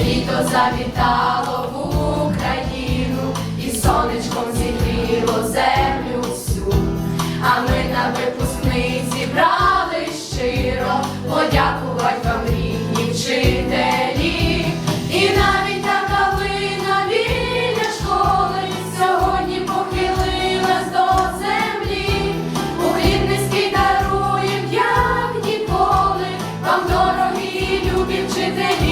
літо завітало в Україну, і сонечком зігріло землю всю. А ми на випускний зібрали щиро, подякувати вам рідні вчителі. І навіть та калина біля школи сьогодні похилилась до землі. Уклін низький даруєм, як ніколи, вам дорогі любі вчителі.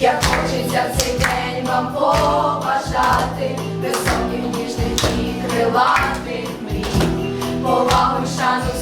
Як хочеться в цей день вам побажати високих ніжних і крилатих мрій, повагу шану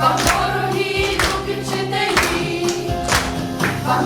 Вам дорогі любі вчителі, вам